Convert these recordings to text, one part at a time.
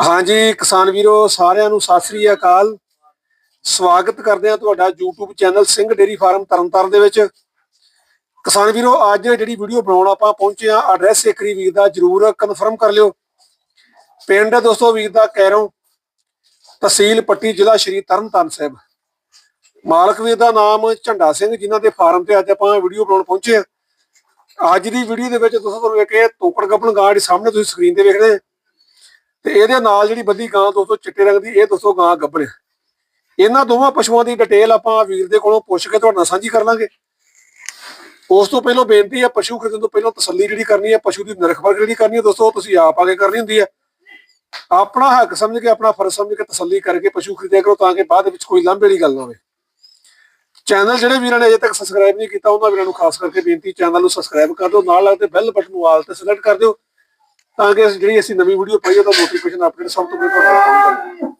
ਹਾਂਜੀ, ਕਿਸਾਨ ਵੀਰੋ, ਸਾਰਿਆਂ ਨੂੰ ਸਤਿ ਸ੍ਰੀ ਅਕਾਲ। ਸਵਾਗਤ ਕਰਦੇ ਹਾਂ ਤੁਹਾਡਾ YouTube channel Singh dairy farm Tarn Taran ਦੇ ਵਿੱਚ। ਕਿਸਾਨ ਵੀਰੋ, ਅੱਜ ਜਿਹੜੀ ਵੀਡੀਓ ਬਣਾਉਣ ਆਪਾਂ ਪਹੁੰਚੇ ਆ ਐਡਰੈਸ ਇੱਕਰੀ ਵੀਰ ਦਾ ਜਰੂਰ ਕਨਫਰਮ ਕਰ ਲਿਓ। ਪਿੰਡ ਦੋਸਤੋ, ਵੀਰ ਦਾ ਕੈਰੋਂ ਤਹਿਸੀਲ ਪੱਟੀ, ਜ਼ਿਲ੍ਹਾ ਸ਼੍ਰੀ ਤਰਨਤਾਰਨ ਸਾਹਿਬ। ਮਾਲਕ ਵੀਰ ਦਾ ਨਾਮ ਝੰਡਾ ਸਿੰਘ, ਜਿਨ੍ਹਾਂ ਦੇ ਫਾਰਮ ਤੇ ਅੱਜ ਆਪਾਂ ਵੀਡੀਓ ਬਣਾਉਣ ਪਹੁੰਚੇ ਆ ਅੱਜ ਦੀ ਵੀਡੀਓ ਦੇ ਵਿੱਚ ਦੋਸਤੋ, ਤੁਹਾਨੂੰ ਇੱਕ ਇਹ ਤੋਕੜ ਗੱਪਣ ਗਾਂ ਸਾਹਮਣੇ ਤੁਸੀਂ ਸਕਰੀਨ ਤੇ ਵੇਖ ਰਹੇ ਤੇ ਇਹਦੇ ਨਾਲ ਜਿਹੜੀ ਬੱਦੀ ਗਾਂ ਦੋਸਤੋ ਚਿੱਟੇ ਰੰਗ ਦੀ, ਇਹ ਦੋਸਤੋ ਗਾਂ ਗੱਭਣ ਇਹਨਾਂ ਦੋਵਾਂ ਪਸ਼ੂਆਂ ਦੀ ਡਿਟੇਲ ਆਪਾਂ ਵੀਰ ਦੇ ਕੋਲੋਂ ਪੁੱਛ ਕੇ ਤੁਹਾਡੇ ਨਾਲ ਸਾਂਝੀ ਕਰ ਲਾਂਗੇ। ਉਸ ਤੋਂ ਪਹਿਲਾਂ ਬੇਨਤੀ ਹੈ ਪਸ਼ੂ ਖਰੀਦਣ ਤੋਂ ਪਹਿਲਾਂ ਤਸੱਲੀ ਜਿਹੜੀ ਕਰਨੀ ਹੈ ਪਸ਼ੂ ਦੀ ਨਿਰਖ ਜਿਹੜੀ ਕਰਨੀ ਹੈ ਦੋਸਤੋ ਤੁਸੀਂ ਆਪ ਆ ਕੇ ਕਰਨੀ ਹੁੰਦੀ ਹੈ ਆਪਣਾ ਹੱਕ ਸਮਝ ਕੇ, ਆਪਣਾ ਫਰਜ਼ ਸਮਝ ਕੇ ਤਸੱਲੀ ਕਰਕੇ ਪਸ਼ੂ ਖਰੀਦਿਆ ਕਰੋ ਤਾਂ ਕਿ ਬਾਅਦ ਵਿੱਚ ਕੋਈ ਲਾਂਭੇ ਵਾਲੀ ਗੱਲ ਨਾ ਹੋਵੇ। ਚੈਨਲ ਜਿਹੜੇ ਵੀਰਾਂ ਨੇ ਅਜੇ ਤੱਕ ਸਬਸਕ੍ਰਾਈਬ ਨਹੀਂ ਕੀਤਾ, ਉਹਨਾਂ ਵੀਰਾਂ ਨੂੰ ਖਾਸ ਕਰਕੇ ਬੇਨਤੀ, ਚੈਨਲ ਨੂੰ ਸਬਸਕ੍ਰਾਈਬ ਕਰ ਦਿਓ, ਨਾਲ ਲੱਗਦੇ ਬੈਲ ਬਟਨ ਨੂੰ ਆਲ ਤੇ ਸਿਲੈਕਟ ਕਰ ਦਿਓ। ਤਾਂ ਕਿ ਜਿਹੜੀ ਅਸੀਂ ਨਵੀਂ ਵੀਡੀਓ ਪਾਈਏ ਉਹਦਾ ਨੋਟੀਫਿਕੇਸ਼ਨ ਅਪਡੇਟ ਸਭ ਤੋਂ ਪਹਿਲਾਂ ਤੱਕ ਪਹੁੰਚੇ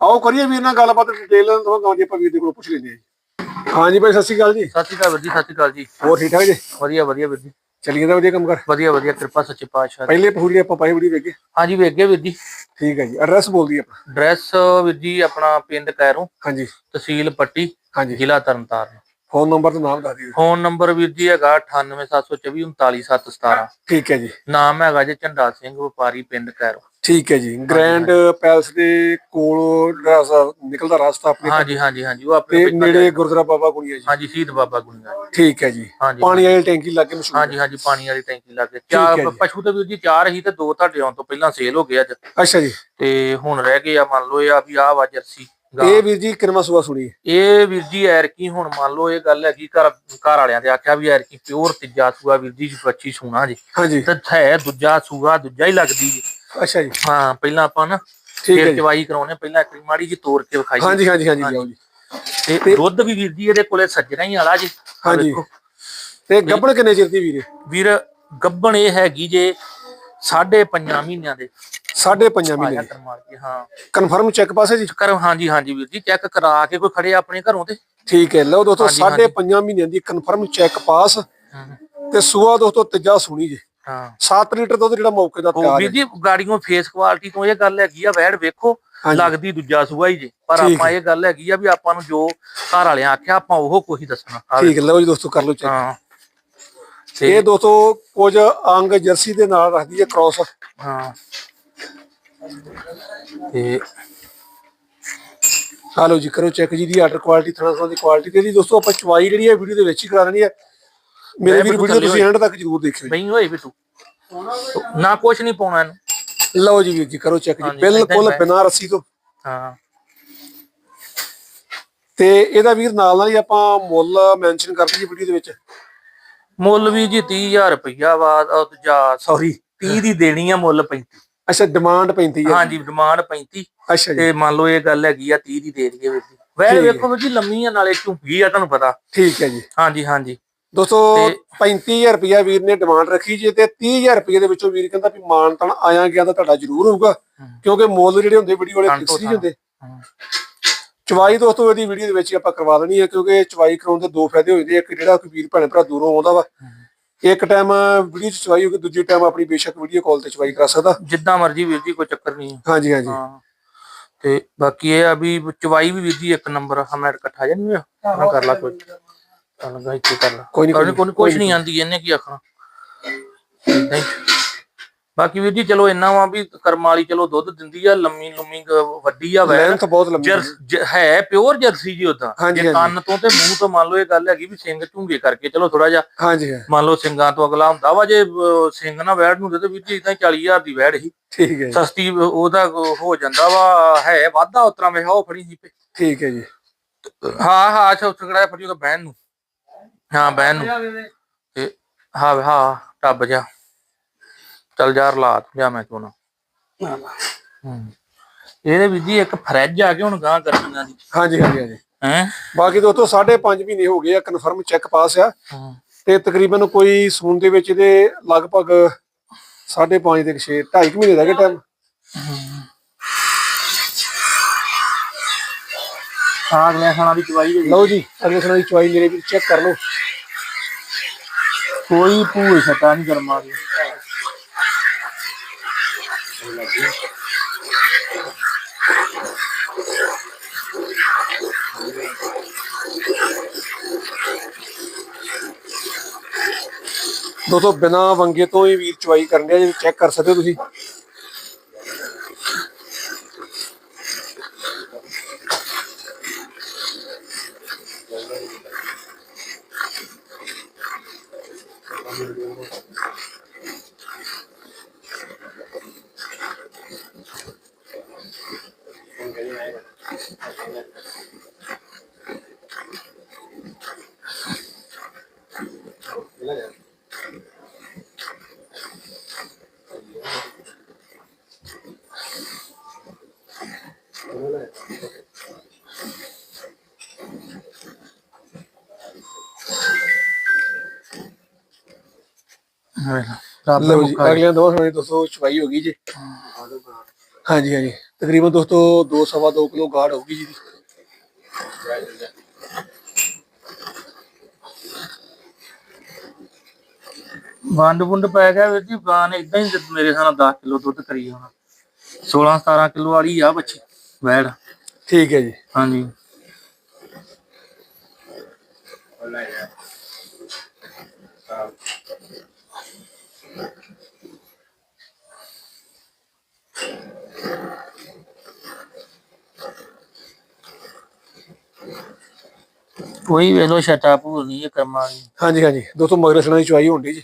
ਆਓ ਕਰੀਏ ਵੀਰ ਨਾਲ ਗੱਲਬਾਤ ਡਿਟੇਲ ਨਾਲ ਤੁਹਾਨੂੰ ਜੀ ਆਪਾਂ ਵੀਰ ਦੇ ਕੋਲੋਂ ਪੁੱਛ ਲੈਂਦੇ ਹਾਂ ਹਾਂਜੀ ਭਾਈ ਸਤਿ ਸ਼੍ਰੀ ਅਕਾਲ ਜੀ। ਸਤਿ ਸ਼੍ਰੀ ਅਕਾਲ ਵੀਰ ਜੀ ਸਤਿ ਸ਼੍ਰੀ ਅਕਾਲ ਜੀ। ਹੋਰ ਠੀਕ ਠਾਕ ਜੀ? ਵਧੀਆ ਵਧੀਆ ਵੀਰ ਜੀ। ਚੱਲੀਏ ਤਾਂ ਵਧੀਆ ਕੰਮ ਕਰ। ਵਧੀਆ ਵਧੀਆ ਕਿਰਪਾ ਸੱਚੇ ਪਾਤਸ਼ਾਹ ਦੀ। ਪਹਿਲੇ ਪੂਰੀ ਆਪਾਂ ਪਾਈ ਵੀਡੀਓ ਵੇਖੇ ਹਾਂਜੀ ਵੇਖ ਵੀਰ ਜੀ। ਠੀਕ ਹੈ ਜੀ ਐਡਰੈਸ ਬੋਲ ਦਈਏ ਆਪਾਂ। ਡਰੈਸ ਵੀਰ ਜੀ ਆਪਣਾ ਪਿੰਡ ਕੈਰੋਂ ਹਾਂਜੀ। ਤਹਿਸੀਲ ਪੱਟੀ ਹਾਂਜੀ। ਜ਼ਿਲ੍ਹਾ ਤਰਨਤਾਰਨ। ਫੋਨ ਨੰਬਰ ਤੇ ਨਾਮ ਦੱਸ ਦਿਓ। ਫੋਨ ਨੰਬਰ ਵੀਰ ਜੀ ਹੈਗਾ 9872439717 ਠੀਕ ਹੈ ਜੀ। ਨਾਮ ਹੈਗਾ ਜੀ ਝੰਡਾ ਸਿੰਘ ਵਪਾਰੀ ਪਿੰਡ ਕੈਰੋਂ। ਠੀਕ ਹੈ ਜੀ। ਗ੍ਰੈਂਡ ਪੈਲਸ ਦੇ ਕੋਲ ਨਿਕਲਦਾ ਰਸਤਾ ਆਪਣੇ ਹਾਂਜੀ ਹਾਂਜੀ ਹਾਂਜੀ ਉਹ ਆਪਣੇ ਨੇੜੇ ਗੁਰਦੁਆਰਾ ਬਾਬਾ ਗੁਣੀਆ ਜੀ। ਹਾਂਜੀ ਸ਼ਹੀਦ ਬਾਬਾ ਗੁਣੀਆ ਜੀ। ਠੀਕ ਹੈ ਜੀ। ਪਾਣੀ ਵਾਲੀ ਟੈਂਕੀ ਲੱਗੇ ਮਸ਼ਹੂਰ ਹਾਂਜੀ ਹਾਂਜੀ ਪਾਣੀ ਵਾਲੀ ਟੈਂਕੀ ਲੱਗੇ ਚਾਰ। ਪਸ਼ੂ ਤੇ ਵੀਰ ਜੀ ਚਾਰ ਹੀ ਤੇ ਦੋ ਤੁਹਾਡੇ ਆਉਣ ਤੋਂ ਪਹਿਲਾਂ ਸੇਲ ਹੋ ਗਏ ਅੱਜ। ਅੱਛਾ ਜੀ। ਤੇ ਹੁਣ ਰਹਿ ਗਏ ਆ ਮੰਨ ਲਓ ਇਹ ਆ ਵੀ ਆ ਵਾ ਜਰਸੀ। ਇਹ ਵੀਰ ਜੀ ਕਿੰਨਵਾ ਸੁਆ ਸੁਣੀ? ਇਹ ਵੀਰ ਜੀ ਐਰਕੀ ਹੁਣ ਮੰਨ ਲਓ ਇਹ ਗੱਲ ਹੈਗੀ ਘਰ ਘਰ ਵਾਲਿਆਂ ਦੇ ਆਖਿਆ ਵੀ ਐਰਕੀ ਪਿਓਰ ਤੀਜਾ ਸੂਆ ਵੀਰ ਜੀ ਬੱਚੀ ਸੂਣਾ ਜੀ। ਹਾਂਜੀ। ਤੇ ਹੈ ਦੂਜਾ ਸੂਆ ਦੂਜਾ ਹੀ ਲੱਗਦੀ ਜੀ। ਅੱਛਾ ਜੀ। ਹਾਂ ਪਹਿਲਾਂ ਆਪਾਂ ਨਾ ਫੇਰ ਚਵਾਈ ਕਰਾਉਣੇ ਪਹਿਲਾਂ ਇੱਕ ਮਾੜੀ ਜੀ ਤੋੜ ਕੇ ਵਿਖਾਈ। ਹਾਂਜੀ ਹਾਂਜੀ ਹਾਂਜੀ ਤੇ ਦੁੱਧ ਵੀ ਵੀਰ ਜੀ ਇਹਦੇ ਕੋਲੇ ਸੱਜਣਾ ਹੀ ਵਾਲਾ ਜੀ। ਹਾਂਜੀ। ਤੇ ਗੱਬੜ ਕਿੰਨੇ ਚਿਰ ਦੀ ਵੀਰੇ? ਵੀਰ ਗੱਬਣ ਇਹ ਹੈਗੀ ਜੇ ਸਾਢੇ ਪੰਜਾਂ ਮਹੀਨਿਆਂ ਦੇ। ਸਾਢੇ ਪੰਜਾਂ ਆਇਆ ਮਹੀਨੇ ਕੇ ਹਾਂ ਕਨਫਰਮ ਚੈੱਕ ਪਾਸੇ ਜੀ। ਕਰ ਹਾਂਜੀ ਹਾਂਜੀ ਵੀਰ ਜੀ ਚੈੱਕ ਕਰਾ ਕੇ ਕੋਈ ਖੜੇ ਆਪਣੇ ਘਰੋਂ ਤੇ। ਠੀਕ ਹੈ ਲਓ ਦੋਸਤੋ ਹਾਂਜੀ, ਸਾਢੇ ਹਾਂਜੀ। ਪੰਜਾਂ ਮਹੀਨਿਆਂ ਦੀ ਕਨਫਰਮ ਚੈੱਕ ਪਾਸ। ਤੇ ਸੂਆ ਦੋਸਤੋ ਤੀਜਾ ਸੁਣੀ ਜੀ। ਹਾਂ। 7 ਲੀਟਰ ਦੁੱਧ ਜਿਹੜਾ ਮੌਕੇ ਦਾ ਉਹ ਤਿਆਰ ਵੀਰ ਹੈ। ਜੀ ਗਾੜੀਆਂ ਫੇਸ ਕੁਆਲਿਟੀ ਤੋਂ ਇਹ ਗੱਲ ਹੈਗੀ ਆ ਵੈੜ ਵੇਖੋ ਹਾਂਜੀ। ਲੱਗਦੀ ਦੂਜਾ ਸੂਆ ਹੀ ਜੇ। ਪਰ ਠੀਕ ਆਪਾਂ ਇਹ ਗੱਲ ਹੈਗੀ ਆ ਵੀ ਆਪਾਂ ਨੂੰ ਜੋ ਘਰ ਵਾਲਿਆਂ ਆਖਿਆ ਆਪਾਂ ਉਹ ਕੋਈ ਦੱਸਣਾ ਠੀਕ ਹੈ ਲਓ ਜੀ ਦੋਸਤੋ ਕਰ ਲਓ ਚੈੱਕ ਹਾਂ। ਇਹ ਤੇ ਦੋਸਤੋ ਕੁਝ ਅੰਗ ਜਰਸੀ ਦੇ ਨਾਲ ਰੱਖਦੀ ਹੈ ਕ੍ਰਾਸ ਹਾਂ। ਤੇ ਆ ਲਓ ਜੀ ਕਰੋ ਚੈੱਕ ਜੀ ਦੀ ਆਰਡਰ ਕੁਆਲਿਟੀ ਥਣਾ ਥਣਾ ਦੀ ਕੁਆਲਿਟੀ ਤੇ ਜੀ ਦੋਸਤੋ ਆਪਾਂ ਚਵਾਈ ਜਿਹੜੀ ਹੈ ਵੀਡੀਓ ਦੇ ਵਿੱਚ ਹੀ ਕਰਾ ਦੇਣੀ ਹੈ ਮੇਰੇ ਵੀਰ ਵੀਡੀਓ ਤੁਸੀਂ ਐਂਡ ਤੱਕ ਜ਼ਰੂਰ ਦੇਖਿਓ ਜੀ। ਬਈ ਹੋਏ ਤੂੰ। ਨਾ ਕੁਛ ਨਹੀਂ ਪਾਉਣਾ ਇਹਨੂੰ। ਲਓ ਜੀ ਵੀਰ ਜੀ ਕਰੋ ਚੈੱਕ ਜੀ। ਬਿਲਕੁਲ ਬਿਨਾਂ ਰੱਸੀ ਤੋਂ। ਹਾਂ। ਤੇ ਇਹਦਾ ਵੀਰ ਨਾਲ ਨਾਲ ਹੀ ਆਪਾਂ ਮੁੱਲ ਮੈਂਸ਼ਨ ਕਰ ਦਈਏ ਵੀਡੀਓ ਦੇ ਵਿੱਚ। ਮੁੱਲ ਵੀ ਜੀ 30000 ਰੁਪਇਆ ਵਾ ਦੂਜਾ ਸੌਰੀ 30 ਦੀ ਦੇਣੀ ਆ ਮੁੱਲ 35 ਅੱਛਾ ਡਿਮਾਂਡ 35 ਹੈ ਹਾਂਜੀ ਡਿਮਾਂਡ 35 ਅੱਛਾ ਜੀ। ਤੇ ਮੰਨ ਲਓ ਇਹ ਗੱਲ ਹੈਗੀ ਆ 30 ਦੀ ਦੇ ਦਈਏ ਵੀਰ ਜੀ। ਵੈਸੇ ਠੀਕ ਹੈ। ਵੇਖੋ ਵੀਰ ਜੀ ਲੰਮੀ ਆ ਨਾਲੇ ਝੁੰਗੀ ਆ ਤੁਹਾਨੂੰ ਪਤਾ। ਠੀਕ ਹੈ ਜੀ। ਹਾਂਜੀ ਹਾਂਜੀ। ਦੋਸਤੋ ਤੇ- 35000 ਰੁਪਇਆ ਵੀਰ ਨੇ ਡਿਮਾਂਡ ਰੱਖੀ ਜੀ ਤੇ 30000 ਰੁਪਏ ਦੇ ਵਿੱਚੋਂ ਵੀਰ ਕਹਿੰਦਾ ਵੀ ਮਾਨ ਤਨ ਆਇਆ ਗਿਆ ਤਾਂ ਤੁਹਾਡਾ ਜ਼ਰੂਰ ਹੋਊਗਾ ਕਿਉਂਕਿ ਮੁੱਲ ਜਿਹੜੇ ਹੁੰਦੇ ਵੀਡੀਓ ਵਾਲੇ ਫਿਕਸ ਤੋਂ ਨਹੀਂ ਹੁੰਦੇ। ਹਾਂ। ਚਵਾਈ ਦੋਸਤੋ ਇਹਦੀ ਵੀਡੀਓ ਦੇ ਵਿੱਚ ਹੀ ਆਪਾਂ ਕਰਵਾ ਦੇਣੀ ਹੈ ਕਿਉਂਕਿ ਚਵਾਈ ਕਰਾਉਣ ਦੇ ਦੋ ਫਾਇਦੇ ਹੋ ਜਾਂਦੇ ਆ। ਇੱਕ ਜਿਹੜਾ ਕੋਈ ਵੀਰ ਭੈਣ ਭਰਾ ਦੂਰੋਂ ਆਉਂਦਾ ਵਾ ਇੱਕ ਟਾਈਮ ਵੀਡੀਓ ਚ ਚਵਾਈ ਹੋਊਗੀ ਦੂਜੇ ਟਾਈਮ ਆਪਣੀ ਬੇਸ਼ੱਕ ਵੀਡੀਓ ਕਾਲ ਤੇ ਚਵਾਈ ਕਰਾ ਸਕਦਾ। ਜਿੱਦਾਂ ਮਰਜ਼ੀ ਵੀਰ ਜੀ ਕੋਈ ਚੱਕਰ ਨਹੀਂ ਹੈ। ਹਾਂਜੀ ਹਾਂਜੀ। ਹਾਂ। ਤੇ ਬਾਕੀ ਇਹ ਆ ਵੀ ਚਵਾਈ ਵੀ ਵੀਰ ਜੀ ਇੱਕ ਨੰਬਰ ਹਮੈਂ ਇਕੱਠਾ ਜਾਂ ਨਹੀਂ ਹੋਇਆ ਕਰ ਲਾ ਕੋਈ। ਚੱਲ ਲਗਾ ਇੱਥੇ ਕਰ ਲਾ। ਕੋਈ ਨੀ, ਕੋਈ ਨਹੀਂ ਆਂਦੀ ਇਹਨੇ ਕੀ ਆਖਣਾ। ਏਦਾਂ ਹੀ। ਬਾਕੀ ਵੀਰ ਜੀ ਚਲੋ ਇੰਨਾ ਵਾ ਵੀ ਕਰਮ ਵਾਲੀ ਚਲੋ ਦੁੱਧ ਦਿੰਦੀ ਆ ਲੰਮੀ ਲੰਮੀ ਵੱਡੀ ਆ ਵੈਰ। ਲੈਂਥ ਬਹੁਤ ਲੰਮੀ ਹੈ। ਜਰ ਜ- ਹੈ ਪਿਓਰ ਜਰਸੀ ਜੀ ਉਦਾਂ ਹਾਂਜੀ, ਜੇ ਹਾਂਜੀ। ਕੰਨ ਤੋਂ ਤੇ ਮੂੰਹ ਤੋਂ ਮੰਨ ਲਓ ਇਹ ਗੱਲ ਹੈਗੀ ਵੀ ਸਿੰਘ ਝੂੰਗੇ ਕਰਕੇ ਚਲੋ ਥੋੜਾ ਜਿਹਾ ਹਾਂਜੀ ਹਾਂ। ਮੰਨ ਲਓ ਸਿੰਘਾਂ ਤੋਂ ਅਗਲਾ ਹੁੰਦਾ ਵਾ ਜੇ ਅਹ, ਸਿੰਘ ਨਾ ਵੈੜ ਨੂੰ ਦੇ ਤੇ ਵੀਰ ਜੀ ਇਦਾਂ 40000 ਦੀ ਵੈੜ ਹੀ। ਠੀਕ ਹੈ ਜੀ। ਸਸਤੀ ਉਹਦਾ ਹੋ ਜਾਂਦਾ ਵਾ ਹੈ ਵਾਧਾ ਉਤਰਾ ਵੇ ਉਹ ਫੜੀ ਸੀ ਠੀਕ ਹੈ ਜੀ। ਹਾਂ ਹਾਂ ਅੱਛਾ ਕਿਹੜਾ ਫੜੀ ਉਹਦਾ ਬਹਿਨ ਨੂੰ। ਹਾਂ ਬਹਿਨ ਨੂੰ। ਤੇ ਹਾਂ ਹਾਂ ਟੱਬ ਜਾ ਚੱਲ ਯਾਰ ਲਾ ਤੂੰ ਜਾ ਮੈਂ ਨਾ। ਹੂੰ। ਇਹਦੇ ਵਿੱਚ ਜੀ ਇੱਕ ਫਰਿੱਜ ਆ ਕੇ ਹੁਣ ਗਾਂ ਕਰਨੀਆਂ ਦੀ। ਹਾਂਜੀ ਹਾਂਜੀ ਹਾਂਜੀ। ਹੈ? ਬਾਕੀ ਦੋਸਤੋ 5.5 ਮਹੀਨੇ ਹੋ ਗਏ ਆ ਕਨਫਰਮ ਚੈੱਕ ਪਾਸ ਆ। ਤੇ ਤਕਰੀਬਨ ਕੋਈ ਸੂਨ ਦੇ ਵਿੱਚ ਇਹਦੇ ਲਗਭਗ 5.5 ਦੇ 6 2.5 ਮਹੀਨੇ ਦਾ ਟਾਈਮ ਸਾਗ ਲੈ ਖਾਣਾ ਦੀ ਚਵਾਈ ਲਓ ਜੀ ਅਗਲੇ ਸਣਾ ਦੀ ਚੁਆਈ ਮੇਰੇ ਵੀ ਚੈੱਕ ਕਰ ਲਓ। ਕੋਈ ਭੂਏ ਛਟਾ ਨਹੀਂ ਕਰਮਾ ਦੀ। ਦੋਸਤੋ, ਬਿਨਾ ਵੰਗੇ ਤੋਂ ਹੀ ਵੀਰ ਚਵਾਈ ਕਰਨ ਦੇ ਜੀ ਚੈੱਕ ਕਰ ਸਕਦੇ ਹੋ ਤੁਸੀਂ। ਲਓ ਜੀ ਮੁੱਕਾ ਅਗਲੇ ਦੋ ਸਮੇਂ ਦੋਸਤੋ ਚਵਾਈ ਹੋ ਗਈ ਜੀ। ਹਾਂਜੀ ਹਾਂਜੀ। ਤਕਰੀਬਨ ਦੋਸਤੋ 2 ਸਵਾ 2 ਕਿਲੋ ਗਾੜ ਹੋਊਗੀ ਜੀ। ਵੰਡ ਵੁੰਡ ਪੈ ਗਿਆ ਵੀਰ ਜੀ ਗਾਂ ਨੇ ਇਦਾਂ ਹੀ ਮੇਰੇ ਸਾਹ 10 ਕਿਲੋ ਦੁੱਧ ਕਰੀ ਹੋਣਾ 16 17 ਕਿਲੋ ਵਾਲੀ ਆ ਬੱਚੀ ਵੈੜ। ਠੀਕ ਹੈ ਜੀ। ਹਾਂਜੀ। ਕੋਈ ਵੇਲੋ ਛਟਾ ਭੂਲ ਨਹੀਂ ਇਹ ਕਰਮਾਂ ਦੀ। ਹਾਂਜੀ ਹਾਂਜੀ। ਦੋਸਤੋ, ਮਗਰ ਸਣਾ ਦੀ ਚਵਾਈ ਹੋਣ ਡਈ ਜੀ।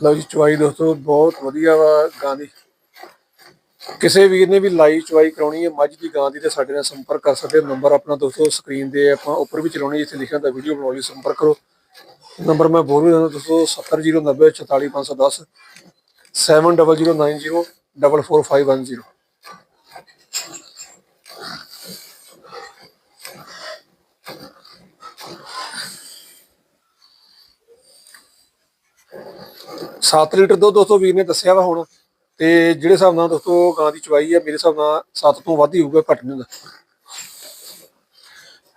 ਲਓ ਜੀ ਚਵਾਈ ਦੋਸਤੋ, ਬਹੁਤ ਵਧੀਆ ਵਾ ਗਾਂ ਦੀ। ਕਿਸੇ ਵੀਰ ਨੇ ਵੀ ਲਾਈਵ ਚਵਾਈ ਕਰਾਉਣੀ ਹੈ, ਮੱਝ ਦੀ ਗਾਂ ਦੀ ਤੇ ਸਾਡੇ ਨਾਲ ਸੰਪਰਕ ਕਰ ਸਕਦੇ ਹੋ। ਨੰਬਰ ਆਪਣਾ ਦੋਸਤੋ, ਸਕਰੀਨ ਦੇ ਆਪਾਂ ਉੱਪਰ ਵੀ ਚਲਾਉਣੀ ਜਿੱਥੇ ਲਿਖਿਆ ਹੁੰਦਾ ਵੀਡੀਓ ਬਣਾਉਣ ਲਈ ਸੰਪਰਕ ਕਰੋ। ਨੰਬਰ ਮੈਂ ਬੋਲ ਵੀ ਦਿੰਦਾ ਦੋਸਤੋ 70990 44510 7090 7 ਲੀਟਰ ਦੁੱਧ ਦੋਸਤੋ ਵੀਰ ਨੇ ਦੱਸਿਆ ਵਾ ਹੁਣ ਤੇ ਜਿਹੜੇ ਹਿਸਾਬ ਨਾਲ ਦੋਸਤੋ ਗਾਂ ਦੀ ਚਵਾਈ ਹੈ ਮੇਰੇ ਹਿਸਾਬ ਨਾਲ 7 ਤੋਂ ਵੱਧ ਹੀ ਹੋਊਗਾ ਘੱਟ ਨਹੀਂ ਹੁੰਦਾ।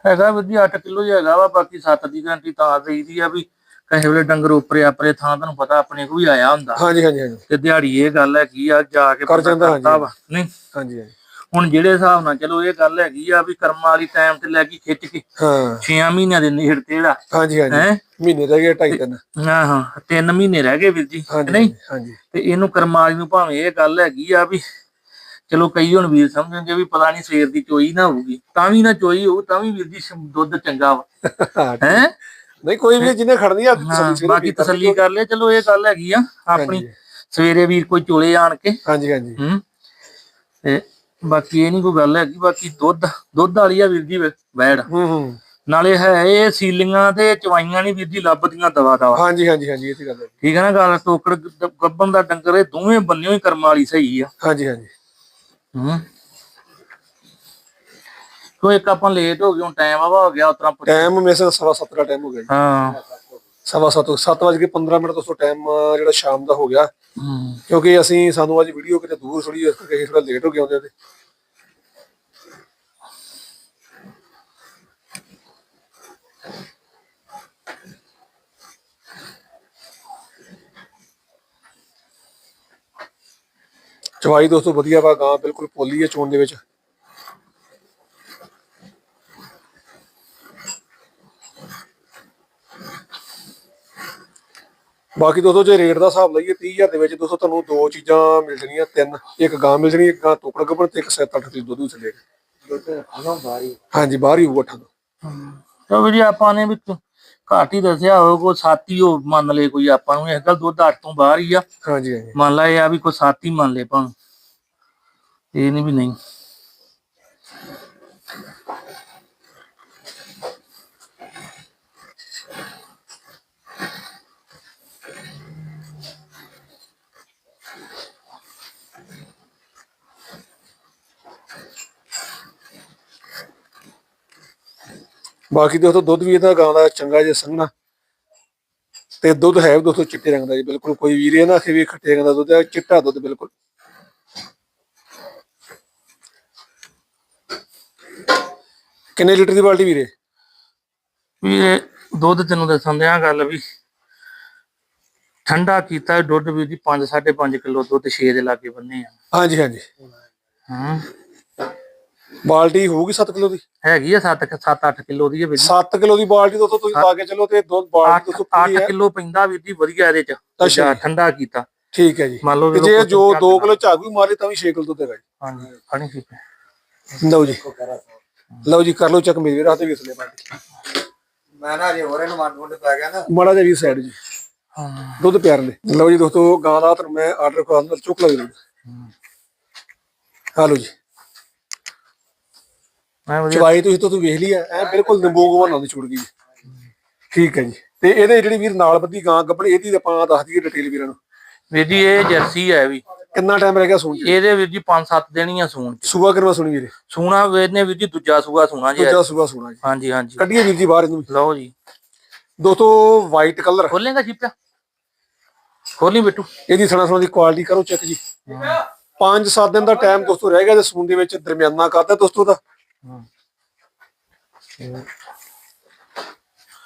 ਹੈਗਾ ਵਧੀਆ 8 ਕਿਲੋ ਹੀ ਹੈਗਾ ਵਾ ਬਾਕੀ 7 ਦੀ ਗਾਰੰਟੀ ਤਾਂ ਦੇਈਦੀ ਆ ਵੀ ਕਹੇ ਵੇਲੇ ਡੰਗਰ ਉਪਰੇ ਆਪਰੇ ਥਾਂ ਤੁਹਾਨੂੰ ਪਤਾ ਆਪਣੇ ਕੋ ਵੀ ਆਇਆ ਹੁੰਦਾ। ਹਾਂਜੀ ਹਾਂਜੀ ਹਾਂਜੀ। ਤੇ ਦਿਹਾੜੀ ਇਹ ਗੱਲ ਹੈ ਕੀ ਆ ਜਾ ਕੇ ਕਰ ਜਾਂਦਾ, ਹਾਂਜੀ। ਨਹੀਂ? ਹਾਂਜੀ ਹਾਂਜੀ। ਹੁਣ ਜਿਹੜੇ ਹਿਸਾਬ ਨਾਲ ਚਲੋ ਇਹ ਗੱਲ ਹੈਗੀ ਆ ਵੀ ਕਰਮਾਂ ਵਾਲੀ ਟਾਈਮ ਤੇ ਲੈ ਕੇ ਖਿੱਚ ਕੇ ਹਾਂ। 6 ਮਹੀਨਿਆਂ ਦੇ ਨੇੜ ਤੇ ਜਿਹੜਾ ਹਾਂਜੀ ਹਾਂਜੀ। ਹੈ? ਮਹੀਨੇ ਰਹਿ ਗਏ ਢਾਈ ਤਿੰਨ। ਹਾਂ ਹਾਂ 3 ਮਹੀਨੇ ਰਹਿ ਗਏ ਵੀਰ ਜੀ ਨਹੀਂ? ਹਾਂਜੀ ਤੇ ਇਹਨੂੰ ਕਰਮਾਂ ਵਾਲੀ ਨੂੰ ਭਾਵੇਂ ਇਹ ਗੱਲ ਹੈਗੀ ਆ ਵੀ ਚਲੋ ਕਈ ਹੁਣ ਵੀਰ ਸਮਝਣਗੇ ਵੀ ਪਤਾ ਨਹੀਂ ਸਵੇਰ ਦੀ ਚੋਈ ਨਾ ਹੋਊਗੀ ਤਾਂ ਵੀ ਨਾ ਚੋਈ ਹੋਊ ਤਾਂ ਵੀ ਵੀਰ ਜੀ ਦੁੱਧ ਚੰਗਾ ਵਾ। ਹਾਂ, ਨਹੀਂ ਕੋਈ ਵੀ ਜਿਹਨੇ ਖੜਨੀ ਆ ਬਾਕੀ ਤਸੱਲੀ ਕਰ ਲਿਆ ਚਲੋ ਇਹ ਗੱਲ ਹੈਗੀ ਆ ਆਪਣੀ। ਸਵੇਰੇ ਵੀਰ ਕੋਈ ਚੋਲੇ ਆਣ ਕੇ। ਹਾਂਜੀ ਹਾਂਜੀ। ਹੂੰ। ਤੇ ਬਾਕੀ ਇਹ ਨਹੀਂ ਕੋਈ ਗੱਲ ਹੈਗੀ ਬਾਕੀ ਦੁੱਧ ਦੁੱਧ ਵਾਲੀ ਆ ਵੀਰ ਜੀ ਵੈੜ ਹੂੰ ਹੂੰ। ਨਾਲੇ ਹੈ ਇਹ ਸੀਲੀਆਂ ਤੇ ਚਵਾਈਆਂ ਨਹੀਂ ਵੀਰ ਜੀ ਲੱਭਦੀਆਂ ਦਵਾ ਦਵਾ। ਹਾਂਜੀ ਹਾਂਜੀ ਹਾਂਜੀ ਇਹ ਤੇ ਗੱਲ ਹੈ। ਠੀਕ ਹੈ ਨਾ ਗੱਲ? ਟੋਕੜ ਗ- ਗੱਭਣ ਦਾ ਡੰਗਰ ਇਹ ਦੋਵੇਂ ਬੰਨਿਓ ਹੀ ਕਰਮ ਵਾਲੀ ਸਹੀ ਆ। ਹਾਂਜੀ ਹਾਂਜੀ। ਹੂੰ। ਕੋਈ ਇੱਕ ਆਪਾਂ ਲੇਟ ਹੋ ਗਏ ਹੁਣ ਟਾਈਮ ਆਵਾ ਹੋ ਗਿਆ ਉਤਰਾ ਟਾਈਮ ਮੇਸੇ ਸਵਾ ਸੱਤ ਦਾ ਟਾਈਮ ਹੋ ਗਿਆ ਜੀ। ਹਾਂ। ਸਵਾ ਸੱਤ ਸੱਤ ਵਜੇ ਕੇ 15 ਮਿੰਟ ਤੋਂ ਟਾਈਮ ਜਿਹੜਾ ਸ਼ਾਮ ਦਾ ਹੋ ਗਿਆ। ਹੂੰ। ਕਿਉਂਕਿ ਅਸੀਂ ਸਾਨੂੰ ਅੱਜ ਵੀਡੀਓ ਕਿਤੇ ਦੂਰ ਥੋੜੀ ਇਸ ਕਰਕੇ ਥੋੜਾ ਲੇਟ ਹੋ ਗਏ ਆਉਂਦੇ ਤੇ। ਚਵਾਈ ਦੋਸਤੋ ਵਧੀਆ ਵਾ ਗਾਂ ਬਿਲਕੁਲ ਪੋਲੀ ਹੈ ਚੋਣ ਦੇ ਵਿੱਚ। ਬਾਕੀ ਦੋਸਤੋ ਜੇ ਰੇਟ ਦਾ ਹਿਸਾਬ ਲਈਏ 30000 ਦੇ ਵਿੱਚ ਦੋਸਤੋ ਤੁਹਾਨੂੰ ਦੋ ਚੀਜ਼ਾਂ ਮਿਲ ਜਾਣੀਆਂ ਤਿੰਨ। ਇੱਕ ਗਾਂ ਮਿਲ ਜਾਣੀ ਇੱਕ ਗਾਂ ਟੋਕੜ ਗੱਭਣ ਤੇ ਇੱਕ 7-8 ਲੀਟਰ ਦੁੱਧ ਚੱਲੇਗਾ ਦੁੱਧ ਹਾਂ। ਹਾਂਜੀ ਬਾਹਰ ਹੀ ਹੋਊਗਾ ਅੱਠਾਂ ਤੋਂ ਤਾਂ ਵੀ ਜੀ ਆਪਾਂ ਨੇ ਵੀ ਘੱਟ ਹੀ ਦੱਸਿਆ ਹੋਵੇ ਕੋਈ ਸਾਥੀ ਹੋ ਮੰਨ ਲਏ ਕੋਈ ਆਪਾਂ ਨੂੰ ਇਸ ਗੱਲ ਦੁੱਧ 8 ਤੋਂ ਬਾਹਰ ਹੀ ਆ। ਹਾਂਜੀ ਹਾਂਜੀ। ਮੰਨ ਲਾ ਇਹ ਆ ਵੀ ਕੋਈ ਸਾਥੀ ਮੰਨ ਲਏ ਭਾਵੇਂ ਇਹ ਨਹੀਂ ਵੀ ਨਹੀਂ। ਬਾਕੀ ਦੋਸਤੋ ਦੁੱਧ ਵੀ ਇਹਦਾ ਗਾਂ ਦਾ ਚੰਗਾ ਜੇ ਸੰਘਣਾ। ਤੇ ਦੁੱਧ ਹੈ ਵੀ ਦੋਸਤੋ ਚਿੱਟੇ ਰੰਗ ਦਾ ਜੀ ਬਿਲਕੁਲ ਕੋਈ ਵੀਰ ਇਹ ਨਾ ਆਖੇ ਵੀ ਖੱਟੇ ਰੰਗ ਦਾ ਦੁੱਧ ਹੈ ਚਿੱਟਾ ਦੁੱਧ ਬਿਲਕੁਲ। ਕਿੰਨੇ ਲੀਟਰ ਦੀ ਬਾਲਟੀ ਵੀਰੇ? ਵੀ ਇਹ ਦੁੱਧ ਤੈਨੂੰ ਦੱਸਣ ਦਿਆਂ ਗੱਲ ਵੀ ਠੰਡਾ ਕੀਤਾ ਦੁੱਧ ਵੀ ਜੀ 5 5.5 ਕਿਲੋ ਦੁੱਧ 6 ਦੇ ਲਾਗੇ ਬੰਨੇ ਆ। ਹਾਂਜੀ ਹਾਂਜੀ। ਹਾਂ। ਬਾਲਟੀ ਹੋਊਗੀ 7 ਕਿਲੋ ਦੀ? ਹੈਗੀ ਆ 7 7 8 ਕਿਲੋ ਦੀ ਹੈ ਵੀਰ 7 ਕਿਲੋ ਦੀ ਬਾਲਟੀ ਦੋਸਤੋ ਤੁਸੀਂ ਲਾ ਕੇ ਚੱਲੋ ਤੇ ਦੁੱਧ ਬਾਲਟੀ 8 ਦੋਸਤੋ ਪੂਰੀ 8 ਹੈ। ਕਿਲੋ ਪੈਂਦਾ ਵੀਰ ਜੀ ਵਧੀਆ ਇਹਦੇ ਚ। ਅੱਛਾ ਜੀ। ਠੰਡਾ ਕੀਤਾ। ਠੀਕ ਹੈ ਜੀ। ਮੰਨ ਲਓ ਤੇ ਜੇ ਜੋ ਚੱਲ 2 ਕਿਲੋ ਝਾਗੂ ਮਾਰੇ ਤਾਂ ਵੀ 6 ਕਿਲੋ ਦੁੱਧ ਹੈਗਾ ਜੀ। ਹਾਂਜੀ ਫੜੀ ਸੀ। ਲਓ ਜੀ। ਲਓ ਜੀ ਕਰ ਲਓ ਚੱਕ ਮੇਰੇ ਰਾਤੇ ਵੀ ਉਸਲੇ ਬਾਲਟੀ। ਮੈਂ ਨਾ ਜੇ ਹੋਰ ਇਹਨੂੰ ਮਨ ਮੁੰਡ ਪੈ ਗਿਆ ਨਾ। ਮਾੜਾ ਜਿਹਾ ਵੀ ਸਾਈਡ ਜੀ। ਹਾਂ। ਦੁੱਧ ਪਿਆਰ ਨੇ ਲਓ ਜੀ ਦੋਸਤੋ ਗਾਂ ਦਾ ਤੁਹਾਨੂੰ ਮੈਂ ਆਰਡਰ ਕਰਾਂ ਨਾਲ ਚੁੱਕ ਲੱਗ ਹਾਲੋ ਜੀ। ਮੈਂ ਵਧੀਆ। ਚਵਾਈ ਤੁਸੀਂ ਤੋਂ ਵੇਖ ਲਈ ਹੈ ਐ ਬਿਲਕੁਲ ਨਿੰਬੂ ਗਵਾਨਾ ਦੀ ਛੁੱਟ ਗਈ ਠੀਕ ਹੈ ਜੀ। ਤੇ ਇਹਦੇ ਜਿਹੜੀ ਵੀਰ ਨਾਲ ਬੱਦੀ ਗਾਂ ਗੱਬੜ ਇਹਦੀ ਤਾਂ ਆਪਾਂ ਦੱਸ ਦਈਏ ਡਿਟੇਲ ਵੀਰਾਂ ਨੂੰ। ਵੀਰ ਜੀ ਇਹ ਜਰਸੀ ਹੈ ਵੀ। ਕਿੰਨਾ ਟਾਈਮ ਰਹਿ ਗਿਆ ਸੂਣ ਚ? ਇਹਦੇ ਵੀਰ ਜੀ 5-7 ਦੇਣੀਆਂ ਸੂਣ ਚ। ਸੂਆ ਕਰਵਾ ਸੁਣੀ ਵੀਰੇ? ਸੂਣਾ ਵੇਚਨੇ ਵੀਰ ਜੀ ਦੂਜਾ ਸੂਆ ਸੂਣਾ ਜੀ। ਦੂਜਾ ਸੂਆ ਸੁਣਾ ਜੀ। ਹਾਂਜੀ ਹਾਂਜੀ। ਕੱਢੀਏ ਵੀਰ ਜੀ ਬਾਹਰ ਇਹਨੂੰ ਲਓ ਜੀ। ਦੋਸਤੋ ਵਾਈਟ ਕਲਰ ਖੋਲੇਗਾ ਛਿਪਿਆ ਖੋਲੀ ਬਿੱਟੂ। ਇਹਦੀ ਸਣਾ ਸਣਾ ਦੀ ਕੁਆਲਿਟੀ ਕਰੋ ਚੈੱਕ ਜੀ। 5-7 ਦਿਨ ਦਾ ਟਾਈਮ ਦੋਸਤੋ ਰਹਿ ਗਿਆ ਤੇ ਸੂਣ ਦੇ ਵਿੱਚ ਦਰਮਿਆਨਾ ਕਰਦਾ ਦੋਸਤੋ ਦਾ।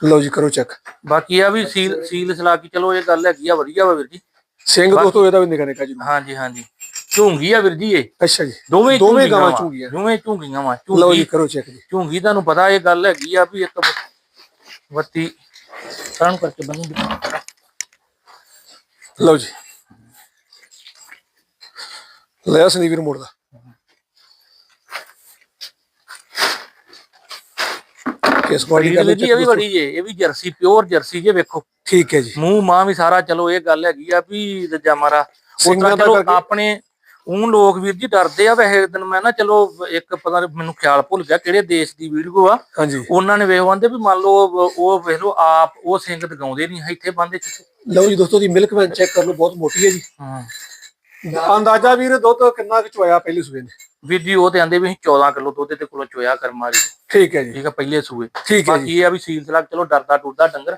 ਲਓ ਜੀ ਕਰੋ ਚੈੱਕ ਬਾਕੀ ਆ ਵੀ ਸੀਲ ਸੀਲ ਸਲਾ ਕੇ ਚਲੋ ਇਹ ਗੱਲ ਹੈਗੀ ਆ ਵਧੀਆ ਵਾ ਵੀਰ ਜੀ। ਸਿੰਘ ਦੋਸਤੋ ਇਹਦਾ ਵੀ ਨਿਕਾ ਨਿਕਾ ਜੀ। ਹਾਂਜੀ ਹਾਂਜੀ। ਝੂੰਗੀ ਆ ਵੀਰ ਜੀ ਇਹ। ਅੱਛਾ ਜੀ। ਦੋਵੇਂ ਦੋਵੇਂ ਗਾਵਾਂ ਝੂੰਗੀਆਂ। ਦੋਵੇਂ ਝੂੰਗੀਆਂ ਵਾ। ਲਓ ਜੀ ਕਰੋ ਚੈੱਕ ਜੀ। ਝੂੰਗੀ ਤੁਹਾਨੂੰ ਪਤਾ ਇਹ ਗੱਲ ਹੈਗੀ ਆ ਵੀ ਇੱਕ ਵੱਤੀ ਤਰਨ ਕਰਕੇ ਬੰਨੀ ਲਓ ਜੀ। ਲੈ ਸੰਦੀਪ ਵੀਰ ਮੋੜ ਦਾ। ਕਿਸ ਕੁਆਲਿਟੀ ਕਰ ਜੀ ਇਹ ਵੀ ਬੜੀ ਜੇ ਇਹ ਵੀ ਜਰਸੀ ਪਿਓਰ ਜਰਸੀ ਜੇ ਵੇਖੋ। ਠੀਕ ਹੈ ਜੀ। ਮੂੰਹ ਮਾਂ ਵੀ ਸਾਰਾ ਚਲੋ ਇਹ ਗੱਲ ਹੈਗੀ ਆ ਵੀ ਦੂਜਾ ਮਾਰਾ। ਦਾ ਚਲੋ ਆਪਣੇ ਉਹ ਲੋਕ ਵੀਰ ਜੀ ਡਰਦੇ ਆ ਵੈਸੇ ਦਿਨ ਮੈਂ ਨਾ ਚਲੋ ਇੱਕ ਪਤਾ ਮੈਨੂੰ ਖਿਆਲ ਭੁੱਲ ਗਿਆ ਕਿਹੜੇ ਦੇਸ਼ ਦੀ ਵੀਡੀਓ ਆ। ਹਾਂਜੀ। ਉਹਨਾਂ ਨੇ ਵੇਖ ਆਂਦੇ ਵੀ ਮੰਨ ਲਓ ਉਹ- ਵੇਖ ਲਓ ਆਪ ਉਹ ਸਿੰਘ ਦਗਾਉਂਦੇ ਨਹੀਂ ਇੱਥੇ ਬੰਦੇ ਲਓ ਜੀ ਦੋਸਤੋ ਦੀ ਮਿਲਕ ਵੈਨ ਚੈੱਕ ਕਰ ਲਓ ਬਹੁਤ ਮੋਟੀ ਹੈ ਜੀ। ਹਾਂ। ਅੰਦਾਜ਼ਾ ਵੀਰ ਦੁੱਧ ਕਿੰਨਾ ਕੁ ਚੋਇਆ ਪਹਿਲੇ ਸੂਏ ਨੇ? ਵੀਰ ਜੀ ਉਹ ਤੇ ਆਂਦੇ ਵੀ ਅਸੀਂ 14 ਕਿਲੋ ਦੁੱਧ ਦੇ ਕੋਲੋਂ ਚੋਇਆ ਕਰ ਮਾਰੀ। ਠੀਕ ਹੈ ਜੀ। ਠੀਕ ਆ ਪਹਿਲੇ ਸੂਏ। ਠੀਕ ਹੈ ਜੀ। ਬਾਕੀ ਇਹ ਆ ਵੀ ਸੀਲ ਸਲਾਕ ਚਲੋ ਡਰਦਾ ਟੁੱਟਦਾ ਡੰਗਰ।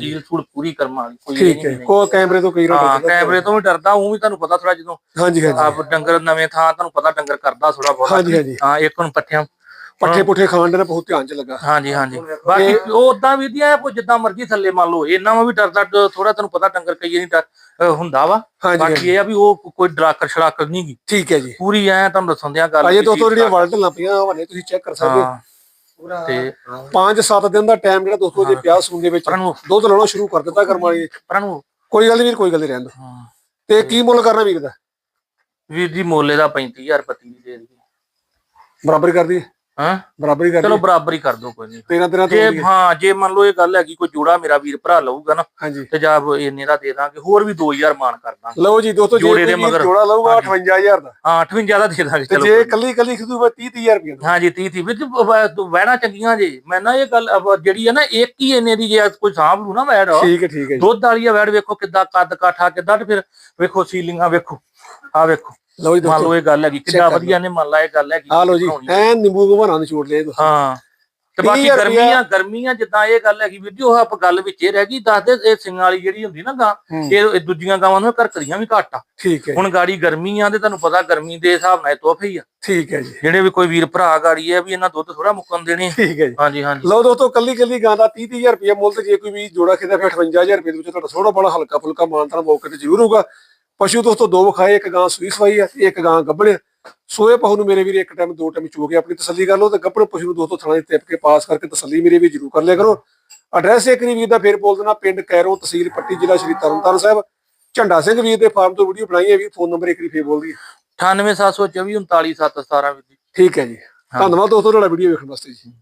ਸੀਲ ਸੂਲ ਪੂਰੀ ਕਰਮ ਵਾਲੀ ਕੋਈ ਠੀਕ ਹੈ। ਕੋ ਕੈਮਰੇ ਤੋਂ ਕਈ ਹਾਂ ਰੋਟ ਕੈਮਰੇ ਤੋਂ ਵੀ ਡਰਦਾ ਉਹ ਵੀ ਤੁਹਾਨੂੰ ਪਤਾ ਥੋੜਾ ਜਦੋਂ ਹਾਂਜੀ ਹਾਂਜੀ। ਆਪ ਡੰਗਰ ਨਵੇਂ ਥਾਂ ਤੁਹਾਨੂੰ ਪਤਾ ਡੰਗਰ ਕਰਦਾ ਥੋੜਾ ਬਹੁਤ। ਹਾਂਜੀ, ਹਾਂਜੀ। ਹਾਂ ਇੱਕ ਹੁਣ ਪੱਠਿਆਂ ਪੱਠੇ ਪੁੱਠੇ ਖਾਣ ਦੇ ਨਾਲ ਬਹੁਤ ਧਿਆਨ ਚ ਲੱਗਾ। ਹਾਂਜੀ ਹਾਂਜੀ। ਬਾਕੀ ਉਹ ਉਦਾਂ ਵੀ ਦੀਆਂ ਕੋਈ ਜਿੱਦਾਂ ਮਰਜ਼ੀ ਥੱਲੇ ਮੰਨ ਲਓ ਇਹਨਾਂ ਵਾ ਵੀ ਡਰਦਾ ਥੋੜਾ ਤੁਹਾਨੂੰ ਪਤਾ ਡੰਗਰ ਕਈ ਨਹੀਂ ਡਰ ਹੁੰਦਾ ਵਾ। ਬਾਕੀ ਇਹ ਆ ਵੀ ਉਹ ਕੋਈ ਡਰਾਕਰ ਛੜਾਕਰ ਨਹੀਂ ਗੀ। ਠੀਕ ਹੈ ਜੀ। ਪੂਰੀ ਐ ਤੁਹਾਨੂੰ ਦੱਸਣ ਦਿਆਂ ਗੱਲ ਅਜੇ ਦੋਸਤੋ ਜਿਹੜੀਆਂ ਵਰਲਡ ਲਾਪੀਆਂ ਹਵਾਨੇ ਤੁਸੀਂ ਚੈੱਕ ਕਰ ਸਕਦੇ ਹੋ। ਤੇ 5-7 ਦਿਨ ਦਾ ਟਾਈਮ ਜਿਹੜਾ ਦੋਸਤੋ ਜੇ ਪਿਆ ਸੂਣ ਦੇ ਵਿੱਚ ਪਰਾਂ ਨੂੰ ਦੁੱਧ ਲਾਉਣਾ ਸ਼ੁਰੂ ਕਰ ਦਿੱਤਾ ਕਰਮ ਵਾਲੀ ਨੇ। ਪਰਾਂ ਨੂੰ ਕੋਈ ਗੱਲ ਨਹੀਂ ਵੀਰ ਕੋਈ ਗੱਲ ਨਹੀਂ ਰਹਿਣ ਦੋ। ਹਾਂ। ਤੇ ਕੀ ਮੁੱਲ ਕਰਨਾ ਵੀਰ ਦਾ? ਵੀਰ ਜੀ ਮੋਲੇ ਦਾ 35000 ਪੱਤੀ ਦੀ ਦੇ ਦਈਏ। ਬਰਾਬਰੀ ਕਰ ਦਈਏ ਹਾਂ? ਬਰਾਬਰੀ ਕਰ ਚਲੋ ਬਰਾਬਰ ਹੀ ਕਰ ਦੋ ਕੋਈ ਨਹੀਂ 13 13 ਤੋਂ ਜੇ ਹਾਂ ਜੇ ਮੰਨ ਲਓ ਇਹ ਗੱਲ ਹੈਗੀ ਕੋਈ ਜੋੜਾ ਮੇਰਾ ਵੀਰ ਭਰਾ ਲਊਗਾ ਨਾ ਤੇ ਜਾਂ ਇੰਨੇ ਦਾ ਦੇ ਦਾਂਗੇ ਹੋਰ ਵੀ 2000 ਮਾਨ ਕਰ ਦਾਂਗੇ। ਲਓ ਜੀ ਦੋਸਤੋ ਜੇ ਜੋੜੇ ਦੇ ਮਗਰ। ਜੋੜਾ ਲਊਗਾ ਹਾਂਜੀ। 58000 ਦਾ। ਹਾਂ 58 ਦਾ ਦੇ ਦਾਂਗੇ ਚਲੋ ਜੇ ਕੱਲੀ ਕੱਲੀ ਖਰੀਦੂਗਾ 30000 ਰੁਪਏ ਦਾ ਹਾਂਜੀ 30 30 ਵਿੱਚ ਵਹਿਣਾ ਚੰਗੀਆਂ ਜੇ। ਮੈਂ ਨਾ ਇਹ ਗੱਲ ਜਿਹੜੀ ਹੈ ਨਾ ਇੱਕ ਹੀ ਇੰਨੇ ਦੀ ਜੇ ਕੋਈ ਸਾਂਭ ਲੂ ਨਾ ਵੈੜ। ਠੀਕ ਹੈ ਠੀਕ ਹੈ ਜੀ। ਦੁੱਧ ਵਾਲੀ ਵੈੜ ਵੇਖੋ ਕਿੱਦਾਂ ਕੱਦ ਕਾਠਾ ਕਿੱਦਾਂ ਤੇ ਫਿਰ ਵੇਖੋ ਸੀਲਿੰਗਾਂ ਵੇਖੋ। ਆ ਵੇਖੋ। ਲਓ ਜੀ ਮੰਨ ਲਓ ਇਹ ਗੱਲ ਹੈਗੀ ਕਰ ਵਧੀਆ ਨੇ ਮੰਨ ਲਾ ਇਹ ਗੱਲ ਹੈਗੀ ਆ ਲਓ ਜੀ। ਐ ਨਿੰਬੂ ਘਵਾਰਾਂ ਦੇ ਛੋੜ ਲਏ ਦੋਸਤੋ ਹਾਂ। ਤੇ ਬਾਕੀ 30,000 ਗਰਮੀਆਂ ਗਰਮੀਆਂ ਜਿੱਦਾਂ ਇਹ ਗੱਲ ਹੈਗੀ ਵੀਰ ਜੀ ਉਹ ਆਪ ਗੱਲ ਵਿੱਚ ਇਹ ਰਹਿ ਗਈ ਦੱਸਦੇ ਇਹ ਸਿੰਘਾਂ ਵਾਲੀ ਜਿਹੜੀ ਹੁੰਦੀ ਨਾ ਗਾਂ। ਇਹ ਦੂਜੀਆਂ ਗਾਵਾਂ ਨੂੰ ਘਰ ਕਰੀਆਂ ਵੀ ਘੱਟ ਆ। ਠੀਕ ਹੈ ਹੁਣ ਗਾੜੀ ਗਰਮੀ ਆ ਤੇ ਤੁਹਾਨੂੰ ਪਤਾ ਗਰਮੀ ਦੇ ਹਿਸਾਬ ਨਾਲ ਤੋਹਫੇ ਹੀ ਆ। ਠੀਕ ਹੈ ਜੀ। ਜਿਹੜੇ ਵੀ ਕੋਈ ਵੀਰ ਭਰਾ ਗਾੜੀ ਹੈ ਵੀ ਇਹਨਾਂ ਦੁੱਧ ਥੋੜਾ ਮੁੱਕਣ ਦੇਣੇ ਠੀਕ ਹੈ ਜੀ। ਹਾਂਜੀ ਹਾਂਜੀ। ਲਓ ਦੋਸਤੋ ਕੱਲੀ ਕੱਲੀ ਗਾਂ ਦਾ 30 30000 ਰੁਪਏ ਮੁੱਲ ਤੇ ਜੇ ਕੋਈ ਵੀ ਜੋੜਾ ਖਰੀਦਾ ਫਿਰ 58000 ਰੁਪਏ ਦੇ ਵਿੱਚ ਤੁਹਾਡਾ ਥੋੜਾ ਬੜਾ ਹਲਕਾ ਫੁਲਕਾ ਮਾਨਤਾਨ ਮੌਕੇ ਤੇ ਜ਼ਰੂਰ ਹੋਊਗਾ। ਪਸ਼ੂ ਦੋਸਤੋ ਦੋ ਵਿਖਾਏ ਇੱਕ ਗਾਂ ਸੂਈ ਸਵਾਈ ਤੇ ਇੱਕ ਗਾਂ ਗੱਭਣ ਸੋਏ ਪਹੂ ਨੂੰ ਮੇਰੇ ਵੀਰ ਇੱਕ ਟਾਈਮ ਦੋ ਟਾਈਮ ਚੋ ਕੇ ਆਪਣੀ ਤਸੱਲੀ ਕਰ ਲਓ ਤੇ ਗੱਭਣ ਪਸ਼ੂ ਨੂੰ ਦੋਸਤੋ ਥਾਣੇ ਤੇ ਟਿਪ ਕੇ ਪਾਸ ਕਰਕੇ ਤਸੱਲੀ ਮੇਰੇ ਵੀ ਜ਼ਰੂਰ ਕਰ ਲਿਆ ਕਰੋ। ਐਡਰੈਸ ਇੱਕ ਨਹੀਂ ਵੀਰ ਦਾ ਫੇਰ ਬੋਲ ਦੇਣਾ ਪਿੰਡ ਕੈਰੋ ਤਹਿਸੀਲ ਪੱਟੀ ਜ਼ਿਲ੍ਹਾ ਸ਼੍ਰੀ ਤਰਨਤਾਰਨ ਸਾਹਿਬ। ਝੰਡਾ ਸਿੰਘ ਵੀਰ ਦੇ ਫਾਰਮ ਤੋਂ ਵੀਡੀਓ ਬਣਾਈ ਹੈ ਵੀ ਫੋਨ ਨੰਬਰ ਇੱਕ ਵਾਰੀ ਫੇਰ ਬੋਲ ਦਈਏ 98724 39717 ਵੀਰ ਜੀ। ਠੀਕ ਹੈ ਜੀ। ਧੰਨਵਾਦ ਦੋਸਤੋ ਤੁਹਾਡਾ ਵੀਡੀਓ ਵੇਖਣ ਵਾਸਤੇ ਜੀ।